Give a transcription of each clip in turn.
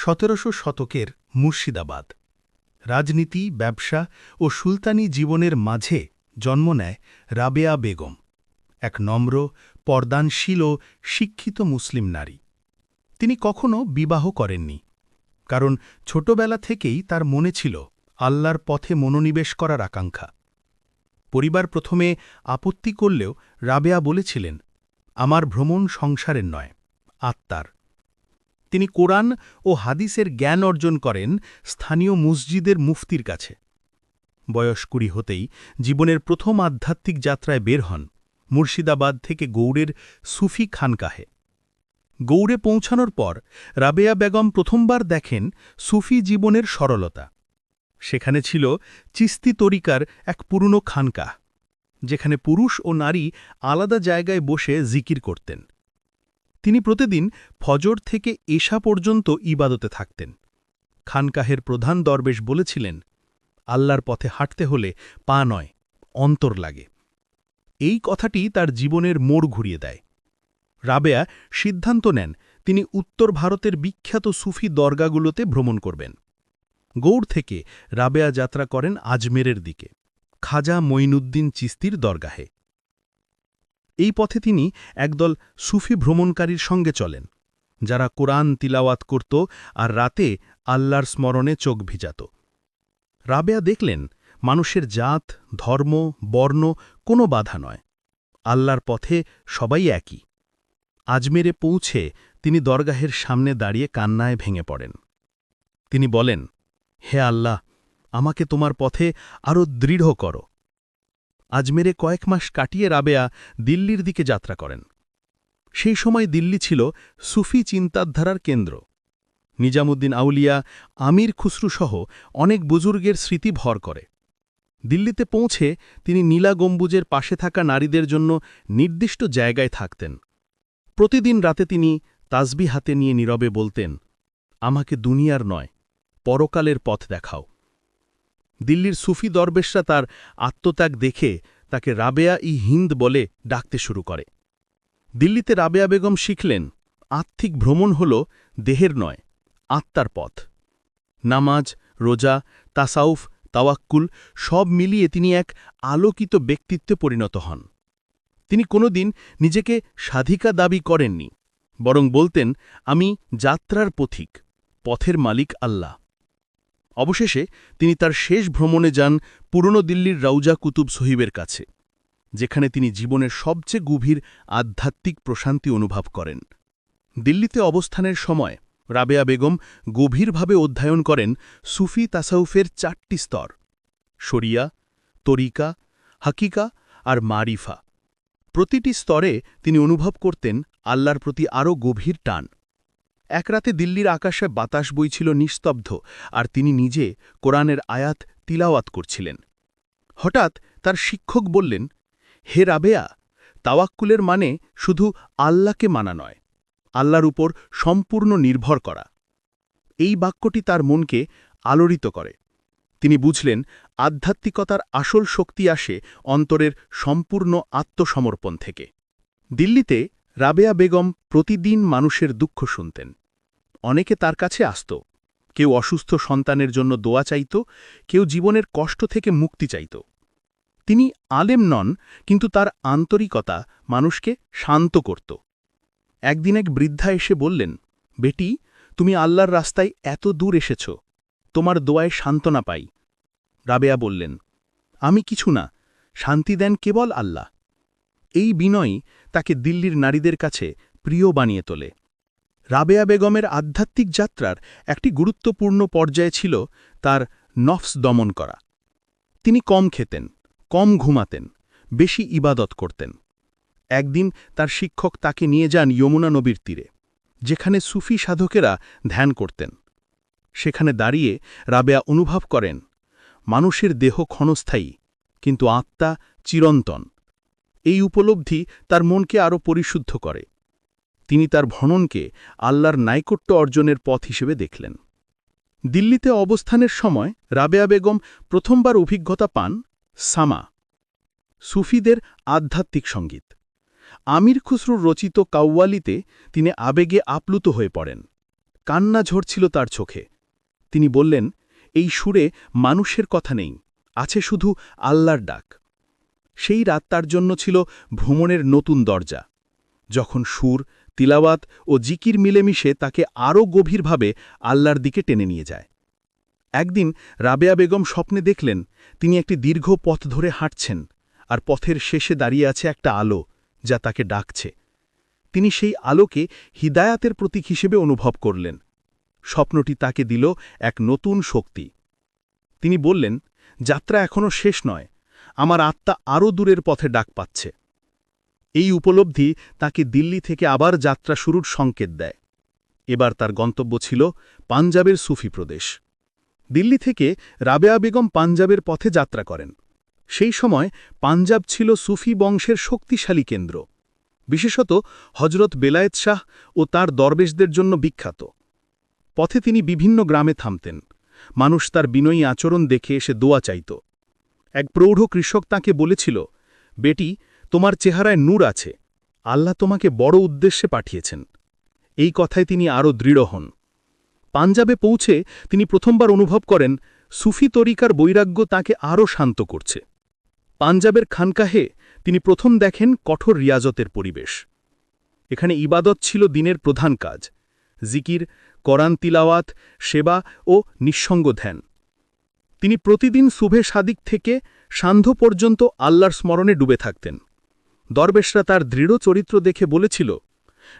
সতেরোশো শতকের মুর্শিদাবাদ। রাজনীতি, ব্যবসা ও সুলতানি জীবনের মাঝে জন্ম নেয় রাবেয়া বেগম, এক নম্র, পর্দানশীল ও শিক্ষিত মুসলিম নারী। তিনি কখনো বিবাহ করেননি, কারণ ছোটবেলা থেকেই তার মনে ছিল আল্লাহর পথে মনোনিবেশ করার আকাঙ্ক্ষা। পরিবার প্রথমে আপত্তি করলেও রাবেয়া বলেছিলেন, আমার ভ্রমণ সংসারের নয়, আত্মার। তিনি কোরআন ও হাদিসের জ্ঞান অর্জন করেন স্থানীয় মসজিদের মুফতির কাছে। বয়স কুড়ি হতেই জীবনের প্রথম আধ্যাত্মিক যাত্রায় বের হন মুর্শিদাবাদ থেকে গৌড়ের সুফি খানকাহে। গৌড়ে পৌঁছানোর পর রাবেয়া বেগম প্রথমবার দেখেন সুফি জীবনের সরলতা। সেখানে ছিল চিস্তি তরিকার এক পুরনো খানকাহ, যেখানে পুরুষ ও নারী আলাদা জায়গায় বসে জিকির করতেন। তিনি প্রতিদিন ফজর থেকে এশা পর্যন্ত ইবাদতে থাকতেন। খানকাহের প্রধান দরবেশ বলেছিলেন, আল্লাহর পথে হাঁটতে হলে পা নয়, অন্তর লাগে। এই কথাটি তার জীবনের মোড় ঘুরিয়ে দেয়। রাবেয়া সিদ্ধান্ত নেন, তিনি উত্তর ভারতের বিখ্যাত সুফি দরগাগুলোতে ভ্রমণ করবেন। গৌড় থেকে রাবেয়া যাত্রা করেন আজমেরের দিকে, খাজা মঈনুদ্দিন চিস্তির দরগাহে। এই পথে তিনি একদল সুফি ভ্রমণকারীর সঙ্গে চলেন, যারা কোরআন তিলাওয়াত করত আর রাতে আল্লাহর স্মরণে চোখ ভিজাত। রাবেয়া দেখলেন, মানুষের জাত, ধর্ম, বর্ণ কোনো বাধা নয়, আল্লাহর পথে সবাই একই। আজমেরে পৌঁছে তিনি দরগাহের সামনে দাঁড়িয়ে কান্নায় ভেঙে পড়েন। তিনি বলেন, হে আল্লাহ, আমাকে তোমার পথে আরও দৃঢ় করো। আজমেরে কয়েক মাস কাটিয়ে রাবেয়া দিল্লির দিকে যাত্রা করেন। সেই সময় দিল্লি ছিল সুফি চিন্তাধারার কেন্দ্র। নিজামুদ্দিন আউলিয়া, আমির খুসরুসহ অনেক বুজুর্গের স্মৃতি ভর করে। দিল্লিতে পৌঁছে তিনি নীলা গম্বুজের পাশে থাকা নারীদের জন্য নির্দিষ্ট জায়গায় থাকতেন। প্রতিদিন রাতে তিনি তাসবি হাতে নিয়ে নীরবে বলতেন, আমাকে দুনিয়ার নয়, পরকালের পথ দেখাও। দিল্লির সুফি দরবেশরা তার আত্মত্যাগ দেখে তাকে রাবেয়া ই হিন্দ বলে ডাকতে শুরু করে। দিল্লিতে রাবেয়া বেগম শিখলেন আর্থিক ভ্রমণ হল দেহের নয়, আত্মার পথ। নামাজ, রোজা, তাসাউফ, তাওয়াক্কুল সব মিলিয়ে তিনি এক আলোকিত ব্যক্তিত্বে পরিণত হন। তিনি কোনোদিন নিজেকে সাধিকা দাবি করেননি, বরং বলতেন, আমি যাত্রার পথিক, পথের মালিক আল্লাহ। অবশেষে তিনি তার শেষ ভ্রমণে যান পুরনো দিল্লির রাউজা কুতুব সহিবের কাছে, যেখানে তিনি জীবনের সবচেয়ে গভীর আধ্যাত্মিক প্রশান্তি অনুভব করেন। দিল্লিতে অবস্থানের সময় রাবেয়া বেগম গভীরভাবে অধ্যয়ন করেন সুফি তাসাউফের চারটি স্তর, শরিয়া, তরিকা, হাকিকা আর মারিফা। প্রতিটি স্তরে তিনি অনুভব করতেন আল্লাহর প্রতি আরও গভীর টান। এক রাতে দিল্লির আকাশে বাতাস বইছিল নিস্তব্ধ, আর তিনি নিজে কোরআনের আয়াত তিলাওয়াত করছিলেন। হঠাৎ তার শিক্ষক বললেন, হে রাবেয়া, তাওয়াক্কুলের মানে শুধু আল্লাহকে মানা নয়, আল্লাহর উপর সম্পূর্ণ নির্ভর করা। এই বাক্যটি তার মনকে আলোড়িত করে। তিনি বুঝলেন, আধ্যাত্মিকতার আসল শক্তি আসে অন্তরের সম্পূর্ণ আত্মসমর্পণ থেকে। দিল্লিতে রাবেয়া বেগম প্রতিদিন মানুষের দুঃখ শুনতেন। অনেকে তার কাছে আসত। কেউ অসুস্থ সন্তানের জন্য দোয়া চাইত, কেউ জীবনের কষ্ট থেকে মুক্তি চাইত। তিনি আলেম নন, কিন্তু তার আন্তরিকতা মানুষকে শান্ত করত। একদিন এক বৃদ্ধা এসে বললেন, বেটি, তুমি আল্লাহর রাস্তায় এত দূর এসেছ। তোমার দোয়ায় সান্ত্বনা পাই। রাবেয়া বললেন, আমি কিছু না, শান্তি দেন কেবল আল্লাহ। এই বিনয়ই তাকে দিল্লির নারীদের কাছে প্রিয় বানিয়ে তোলে। রাবেয়া বেগমের আধ্যাত্মিক যাত্রার একটি গুরুত্বপূর্ণ পর্যায়ে ছিল তার নফস দমন করা। তিনি কম খেতেন, কম ঘুমাতেন, বেশি ইবাদত করতেন। একদিন তার শিক্ষক তাকে নিয়ে যান যমুনা নবীর তীরে, যেখানে সুফি সাধকেরা ধ্যান করতেন। সেখানে দাঁড়িয়ে রাবেয়া অনুভব করেন, মানুষের দেহ ক্ষণস্থায়ী, কিন্তু আত্মা চিরন্তন। এই উপলব্ধি তার মনকে আরও পরিশুদ্ধ করে। তিনি তার ভ্রমণকে আল্লাহর নাইকট্য অর্জনের পথ হিসেবে দেখলেন। দিল্লিতে অবস্থানের সময় রাবেয়া বেগম প্রথমবার অভিজ্ঞতা পান সামা, সুফিদের আধ্যাত্মিক সংগীত। আমির খুসরুর রচিত কাউয়ালিতে তিনি আবেগে আপ্লুত হয়ে পড়েন। কান্না ঝরছিল তার চোখে। তিনি বললেন, এই সুরে মানুষের কথা নেই, আছে শুধু আল্লাহর ডাক। সেই রাত তার জন্য ছিল ভ্রমণের নতুন দরজা। যখন সুর তিলাওয়াত ও জিকির মিলেমিশে তাকে আরও গভীরভাবে আল্লাহর দিকে টেনে নিয়ে যায়। একদিন রাবেয়া বেগম স্বপ্নে দেখলেন তিনি একটি দীর্ঘ পথ ধরে হাঁটছেন আর পথের শেষে দাঁড়িয়ে আছে একটা আলো যা তাকে ডাকছে। তিনি সেই আলোকে হিদায়াতের প্রতীক হিসেবে অনুভব করলেন। স্বপ্নটি তাকে দিল এক নতুন শক্তি। তিনি বললেন, যাত্রা এখনও শেষ নয়। আমার আত্মা আরও দূরের পথে ডাক পাচ্ছে। এই উপলব্ধি তাকে দিল্লি থেকে আবার যাত্রা শুরুর সংকেত দেয়। এবার তার গন্তব্য ছিল পাঞ্জাবের সুফি প্রদেশ। দিল্লি থেকে রাবেয়া বেগম পাঞ্জাবের পথে যাত্রা করেন। সেই সময় পাঞ্জাব ছিল সুফি বংশের শক্তিশালী কেন্দ্র। বিশেষত হজরত বেলায়েত শাহ ও তার দরবেশদের জন্য বিখ্যাত। পথে তিনি বিভিন্ন গ্রামে থামতেন। মানুষ তার বিনয়ী আচরণ দেখে এসে দোয়া চাইত। এক প্রৌঢ় কৃষক তাকে বলেছিল, বেটি তোমার চেহারায় নূর আছে। আল্লাহ তোমাকে বড় উদ্দেশ্যে পাঠিয়েছেন। এই কথায় তিনি আরও দৃঢ় হন। পাঞ্জাবে পৌঁছে তিনি প্রথমবার অনুভব করেন, সুফি তরিকার বৈরাগ্য তাকে আরও শান্ত করছে। পাঞ্জাবের খানকাহে তিনি প্রথম দেখেন কঠোর রিয়াজতের পরিবেশ। এখানে ইবাদত ছিল দিনের প্রধান কাজ। জিকির করান তিলাওয়াত, সেবা ও নিঃসঙ্গ ধ্যান। তিনি প্রতিদিন শুভে সাদিক থেকে সান্ধ্য পর্যন্ত আল্লাহর স্মরণে ডুবে থাকতেন। দরবেশরা তার দৃঢ় চরিত্র দেখে বলেছিল,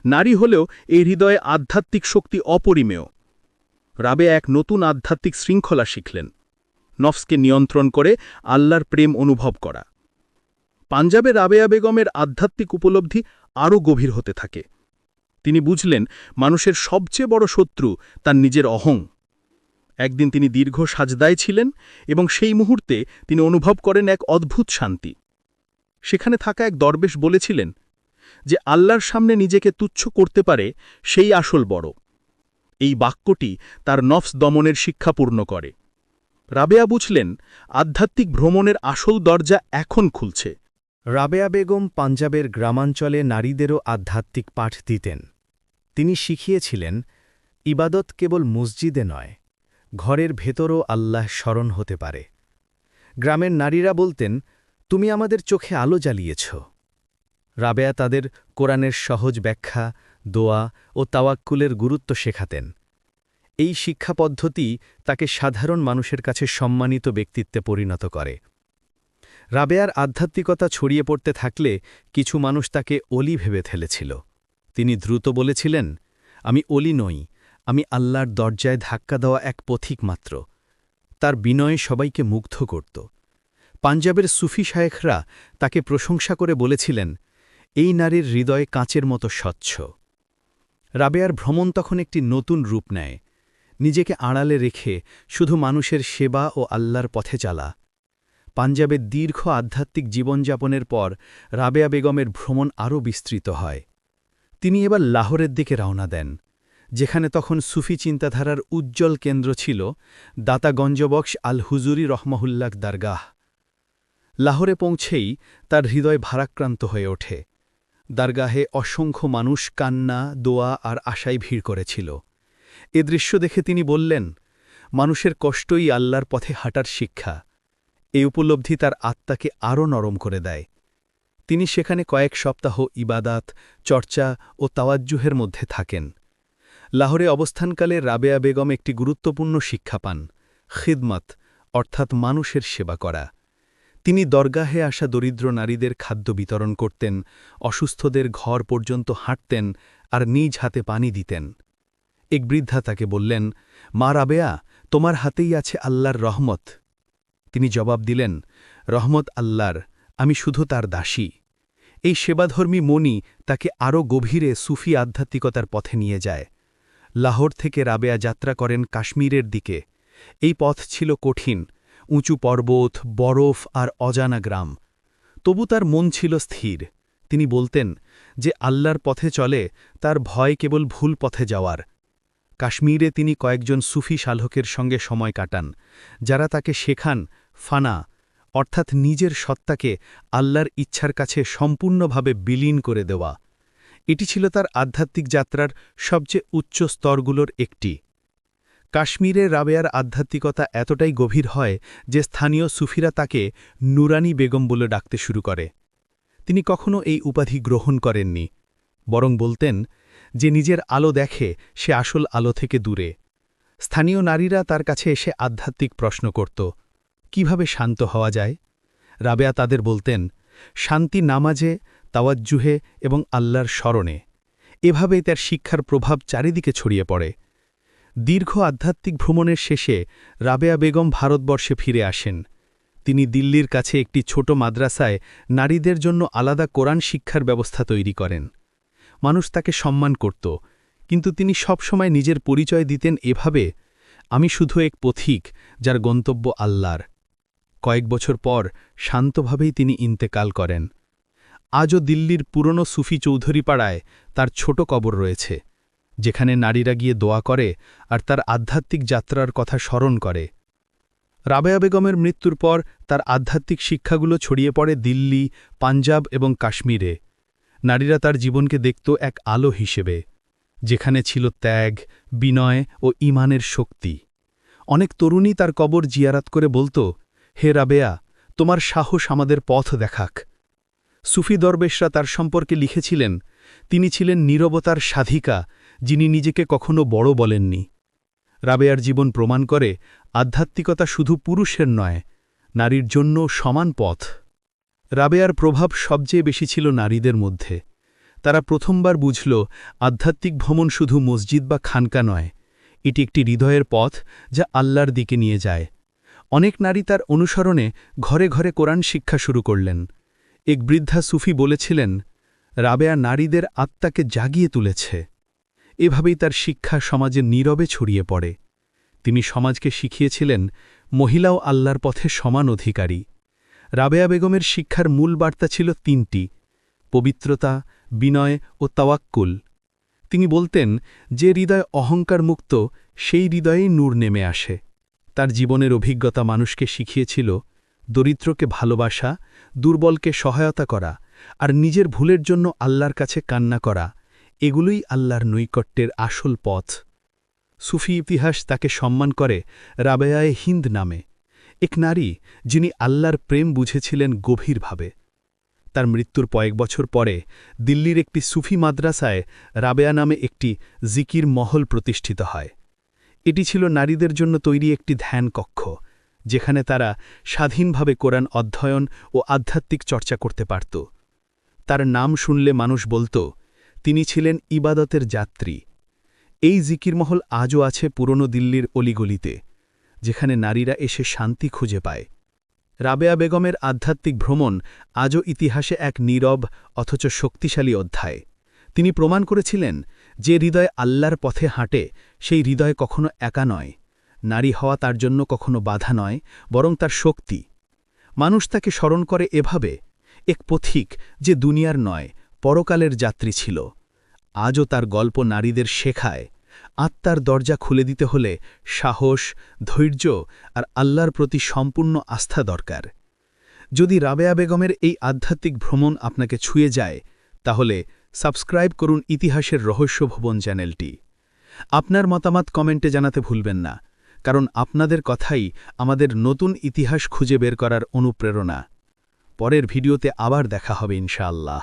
নারী হলেও এই হৃদয়ে আধ্যাত্মিক শক্তি অপরিমেয়। রাবে এক নতুন আধ্যাত্মিক শৃঙ্খলা শিখলেন। নফসকে নিয়ন্ত্রণ করে আল্লাহর প্রেম অনুভব করা। পাঞ্জাবে রাবেয়া বেগমের আধ্যাত্মিক উপলব্ধি আরও গভীর হতে থাকে। তিনি বুঝলেন, মানুষের সবচেয়ে বড় শত্রু তার নিজের অহং। একদিন তিনি দীর্ঘ সাজদায় ছিলেন এবং সেই মুহূর্তে তিনি অনুভব করেন এক অদ্ভুত শান্তি। সেখানে থাকা এক দরবেশ বলেছিলেন যে আল্লাহর সামনে নিজেকে তুচ্ছ করতে পারে সেই আসল বড়। এই বাক্যটি তার নফস দমনের শিক্ষা পূর্ণ করে। রাবেয়া বুঝলেন, আধ্যাত্মিক ভ্রমণের আসল দরজা এখন খুলছে। রাবেয়া বেগম পাঞ্জাবের গ্রামাঞ্চলে নারীদেরও আধ্যাত্মিক পাঠ দিতেন। তিনি শিখিয়েছিলেন, ইবাদত কেবল মসজিদে নয়, ঘরের ভেতরও আল্লাহ স্মরণ হতে পারে। গ্রামের নারীরা বলতেন তুমি আমাদের চোখে আলো জ্বালিয়েছ। রাবেয়া তাদের কোরআনের সহজ ব্যাখ্যা, দোয়া ও তাওয়াক্কুলের গুরুত্ব শেখাতেন। এই শিক্ষা পদ্ধতি তাকে সাধারণ মানুষের কাছে সম্মানিত ব্যক্তিত্বে পরিণত করে। রাবেয়ার আধ্যাত্মিকতা ছড়িয়ে পড়তে থাকলে কিছু মানুষ তাকে অলি ভেবে ফেলেছিল। তিনি দ্রুত বলেছিলেন, আমি অলি নই, আমি আল্লাহর দরজায় ধাক্কা দেওয়া এক পথিক মাত্র তার বিনয়ে সবাইকে মুগ্ধ করত। পাঞ্জাবের সুফি শায়েখরা তাকে প্রশংসা করে বলেছিলেন, এই নারীর হৃদয় কাঁচের মতো স্বচ্ছ। রাবেয়ার ভ্রমণ তখন একটি নতুন রূপ নেয়। নিজেকে আড়ালে রেখে শুধু মানুষের সেবা ও আল্লাহর পথে চালা। পাঞ্জাবের দীর্ঘ আধ্যাত্মিক জীবনযাপনের পর রাবেয়া বেগমের ভ্রমণ আরও বিস্তৃত হয়। তিনি এবার লাহোরের দিকে রওনা দেন, যেখানে তখন সুফি চিন্তাধারার উজ্জ্বল কেন্দ্র ছিল দাতাগঞ্জবক্স আল হুজুরি রহমহুল্লাক দারগাহ। লাহোরে পৌঁছেই তার হৃদয় ভারাক্রান্ত হয়ে ওঠে। দারগাহে অসংখ্য মানুষ কান্না, দোয়া আর আশায় ভিড় করেছিল। এ দৃশ্য দেখে তিনি বললেন, মানুষের কষ্টই আল্লাহর পথে হাঁটার শিক্ষা। এই উপলব্ধি তার আত্মাকে আরও নরম করে দেয়। তিনি সেখানে কয়েক সপ্তাহ ইবাদাত, চর্চা ও তাওয়াজ্জুহের মধ্যে থাকেন। লাহোরে অবস্থানকালে রাবেয়া বেগম একটি গুরুত্বপূর্ণ শিক্ষা পান, খিদমত, অর্থাৎ মানুষের সেবা করা। তিনি দরগাহে আসা দরিদ্র নারীদের খাদ্য বিতরণ করতেন, অসুস্থদের ঘর পর্যন্ত হাঁটতেন আর নিজ হাতে পানি দিতেন। এক বৃদ্ধা তাকে বললেন, মা রাবেয়া, তোমার হাতেই আছে আল্লাহর রহমত। তিনি জবাব দিলেন, রহমত আল্লাহর, আমি শুধু তার দাসী। এই সেবাধর্মী মনি তাকে আরও গভীরে সুফি আধ্যাত্মিকতার পথে নিয়ে যায়। লাহোর থেকে রাবেয়া যাত্রা করেন কাশ্মীরের দিকে। এই পথ ছিল কঠিন উঁচু পর্বত, বরফ আর অজানা গ্রাম। তবু তার মন ছিল স্থির। তিনি বলতেন যে আল্লাহর পথে চলে, তার ভয় কেবল ভুল পথে যাওয়ার। কাশ্মীরে তিনি কয়েকজন সুফি শালকের সঙ্গে সময় কাটান, যারা তাকে শেখান, ফানা, অর্থাৎ নিজের সত্তাকে আল্লাহর ইচ্ছার কাছে সম্পূর্ণভাবে বিলীন করে দেওয়া। এটি ছিল তার আধ্যাত্মিক যাত্রার সবচেয়ে উচ্চ স্তরগুলোর একটি। কাশ্মীরে রাবেয়ার আধ্যাত্মিকতা এতটাই গভীর হয় যে স্থানীয় সুফিরা তাকে নুরানি বেগম বলে ডাকতে শুরু করে। তিনি কখনো এই উপাধি গ্রহণ করেননি, বরং বলতেন যে নিজের আলো দেখে সে আসল আলো থেকে দূরে। স্থানীয় নারীরা তার কাছে এসে আধ্যাত্মিক প্রশ্ন করত, কীভাবে শান্ত হওয়া যায়? রাবেয়া তাদের বলতেন, শান্তি নামাজে, তাওয়াজ্জুহে এবং আল্লাহর স্মরণে। এভাবেই তার শিক্ষার প্রভাব চারিদিকে ছড়িয়ে পড়ে। দীর্ঘ আধ্যাত্মিক ভ্রমণের শেষে রাবেয়া বেগম ভারতবর্ষে ফিরে আসেন। তিনি দিল্লির কাছে একটি ছোট মাদ্রাসায় নারীদের জন্য আলাদা কোরআন শিক্ষার ব্যবস্থা তৈরি করেন। মানুষ তাকে সম্মান করত, কিন্তু তিনি সবসময় নিজের পরিচয় দিতেন এভাবে, আমি শুধু এক পথিক, যার গন্তব্য আল্লাহর। কয়েক বছর পর শান্তভাবেই তিনি ইন্তেকাল করেন। আজও দিল্লির পুরনো সুফি চৌধুরী পাড়ায় তার ছোট কবর রয়েছে। যেখানে নারীরা গিয়ে দোয়া করে আর তার আধ্যাত্মিক যাত্রার কথা স্মরণ করে। রাবেয়া বেগমের মৃত্যুর পর তার আধ্যাত্মিক শিক্ষাগুলো ছড়িয়ে পড়ে দিল্লি, পাঞ্জাব এবং কাশ্মীরে। নারীরা তার জীবনকে দেখত এক আলো হিসেবে, যেখানে ছিল ত্যাগ, বিনয় ও ইমানের শক্তি। অনেক তরুণী তার কবর জিয়ারাত করে বলতো, হে রাবেয়া, তোমার সাহস আমাদের পথ দেখাক। সুফি দরবেশরা তার সম্পর্কে লিখেছিলেন, তিনি ছিলেন নীরবতার সাধিকা যিনি নিজেকে কখনো বড় বলেননি। রাবেয়ার জীবন প্রমাণ করে, আধ্যাত্মিকতা শুধু পুরুষের নয়, নারীর জন্য সমান পথ। রাবেয়ার প্রভাব সবচেয়ে বেশি ছিল নারীদের মধ্যে। তারা প্রথমবার বুঝল, আধ্যাত্মিক ভ্রমণ শুধু মসজিদ বা খানকা নয়, এটি একটি হৃদয়ের পথ যা আল্লাহর দিকে নিয়ে যায়। অনেক নারী তার অনুসরণে ঘরে ঘরে কোরআন শিক্ষা শুরু করলেন। এক বৃদ্ধা সুফি বলেছিলেন, রাবেয়া নারীদের আত্মাকে জাগিয়ে তুলেছে। এভাবেই তার শিক্ষা সমাজে নীরবে ছড়িয়ে পড়ে। তিনি সমাজকে শিখিয়েছিলেন, মহিলাও আল্লাহর পথে সমান অধিকারী। রাবেয়া বেগমের শিক্ষার মূল বার্তা ছিল তিনটি, পবিত্রতা, বিনয় ও তাওয়াক্কুল। তিনি বলতেন, যে হৃদয় অহংকার মুক্ত সেই হৃদয়েই নূর নেমে আসে। তার জীবনের অভিজ্ঞতা মানুষকে শিখিয়েছিল, দরিদ্রকে ভালোবাসা, দুর্বলকে সহায়তা করা, আর নিজের ভুলের জন্য আল্লাহর কাছে কান্না করা। এগুলোই আল্লাহর নৈকট্যের আসল পথ। সুফি ইতিহাস তাকে সম্মান করে রাবেয়ায়ে হিন্দ নামে। এক নারী যিনি আল্লাহর প্রেম বুঝেছিলেন গভীরভাবে। তার মৃত্যুর কয়েক বছর পরে দিল্লির একটি সুফি মাদ্রাসায় রাবেয়া নামে একটি জিকির মহল প্রতিষ্ঠিত হয়। এটি ছিল নারীদের জন্য তৈরি একটি ধ্যান কক্ষ, যেখানে তারা স্বাধীনভাবে কোরআন অধ্যয়ন ও আধ্যাত্মিক চর্চা করতে পারত। তার নাম শুনলে মানুষ বলত তিনি ছিলেন ইবাদতের যাত্রী। এই জিকিরমহল আজও আছে পুরনো দিল্লির অলিগলিতে, যেখানে নারীরা এসে শান্তি খুঁজে পায়। রাবেয়া বেগমের আধ্যাত্মিক ভ্রমণ আজও ইতিহাসে এক নীরব অথচ শক্তিশালী অধ্যায়। তিনি প্রমাণ করেছিলেন যে হৃদয় আল্লাহর পথে হাঁটে, সেই হৃদয় কখনো একা নয়। নারী হওয়া তার জন্য কখনো বাধা নয়, বরং তার শক্তি। মানুষ তাকে স্মরণ করে এভাবে, এক পথিক যে দুনিয়ার নয় পরকালের যাত্রী ছিল। আজও তার গল্প নারীদের শেখায়। আত্মার দরজা খুলে দিতে হলে সাহস, ধৈর্য আর আল্লাহর প্রতি সম্পূর্ণ আস্থা দরকার। যদি রাবেয়া বেগমের এই আধ্যাত্মিক ভ্রমণ আপনাকে ছুঁয়ে যায়, তাহলে সাবস্ক্রাইব করুন ইতিহাসের রহস্য ভবন চ্যানেলটি। আপনার মতামত কমেন্টে জানাতে ভুলবেন না, কারণ আপনাদের কথাই আমাদের নতুন ইতিহাস খুঁজে বের করার অনুপ্রেরণা। পরের ভিডিওতে আবার দেখা হবে ইনশাআল্লাহ।